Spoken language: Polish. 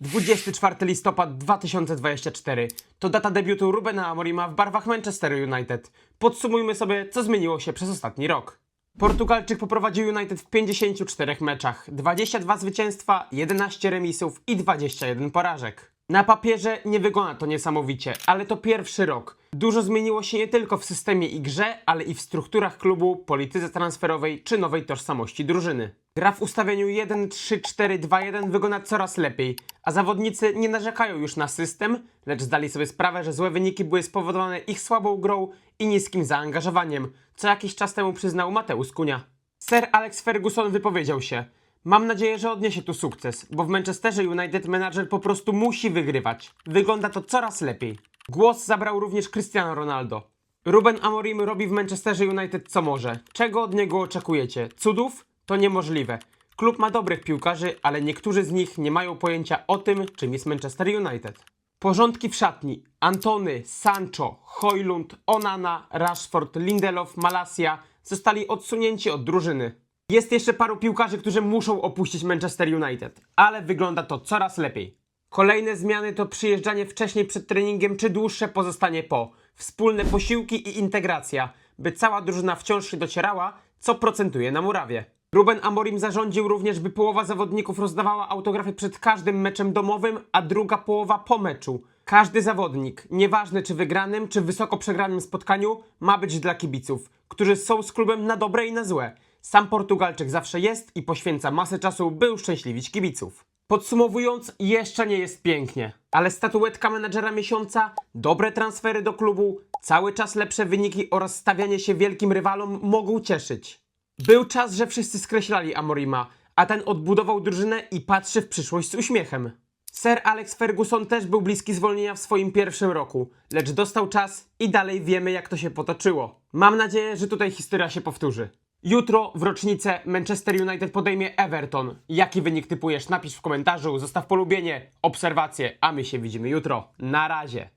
24 listopad 2024 to data debiutu Rubena Amorima w barwach Manchester United. Podsumujmy sobie, co zmieniło się przez ostatni rok. Portugalczyk poprowadził United w 54 meczach, 22 zwycięstwa, 11 remisów i 21 porażek. Na papierze nie wygląda to niesamowicie, ale to pierwszy rok. Dużo zmieniło się nie tylko w systemie i grze, ale i w strukturach klubu, polityce transferowej czy nowej tożsamości drużyny. Gra w ustawieniu 1-3-4-2-1 wygląda coraz lepiej, a zawodnicy nie narzekają już na system, lecz zdali sobie sprawę, że złe wyniki były spowodowane ich słabą grą i niskim zaangażowaniem, co jakiś czas temu przyznał Mateusz Kunia. Sir Alex Ferguson wypowiedział się. Mam nadzieję, że odniesie tu sukces, bo w Manchesterze United menadżer po prostu musi wygrywać. Wygląda to coraz lepiej. Głos zabrał również Cristiano Ronaldo. Ruben Amorim robi w Manchesterze United co może. Czego od niego oczekujecie? Cudów? To niemożliwe. Klub ma dobrych piłkarzy, ale niektórzy z nich nie mają pojęcia o tym, czym jest Manchester United. Porządki w szatni. Antony, Sancho, Hojlund, Onana, Rashford, Lindelof, Malasia zostali odsunięci od drużyny. Jest jeszcze paru piłkarzy, którzy muszą opuścić Manchester United, ale wygląda to coraz lepiej. Kolejne zmiany to przyjeżdżanie wcześniej przed treningiem czy dłuższe pozostanie po, wspólne posiłki i integracja, by cała drużyna wciąż się docierała, co procentuje na murawie. Ruben Amorim zarządził również, by połowa zawodników rozdawała autografy przed każdym meczem domowym, a druga połowa po meczu. Każdy zawodnik, nieważne czy wygranym, czy wysoko przegranym spotkaniu, ma być dla kibiców, którzy są z klubem na dobre i na złe. Sam Portugalczyk zawsze jest i poświęca masę czasu, by uszczęśliwić kibiców. Podsumowując, jeszcze nie jest pięknie, ale statuetka menedżera miesiąca, dobre transfery do klubu, cały czas lepsze wyniki oraz stawianie się wielkim rywalom mogą cieszyć. Był czas, że wszyscy skreślali Amorima, a ten odbudował drużynę i patrzy w przyszłość z uśmiechem. Sir Alex Ferguson też był bliski zwolnienia w swoim pierwszym roku, lecz dostał czas i dalej wiemy jak to się potoczyło. Mam nadzieję, że tutaj historia się powtórzy. Jutro w rocznicę Manchester United podejmie Everton. Jaki wynik typujesz? Napisz w komentarzu, zostaw polubienie, obserwacje, a my się widzimy jutro. Na razie.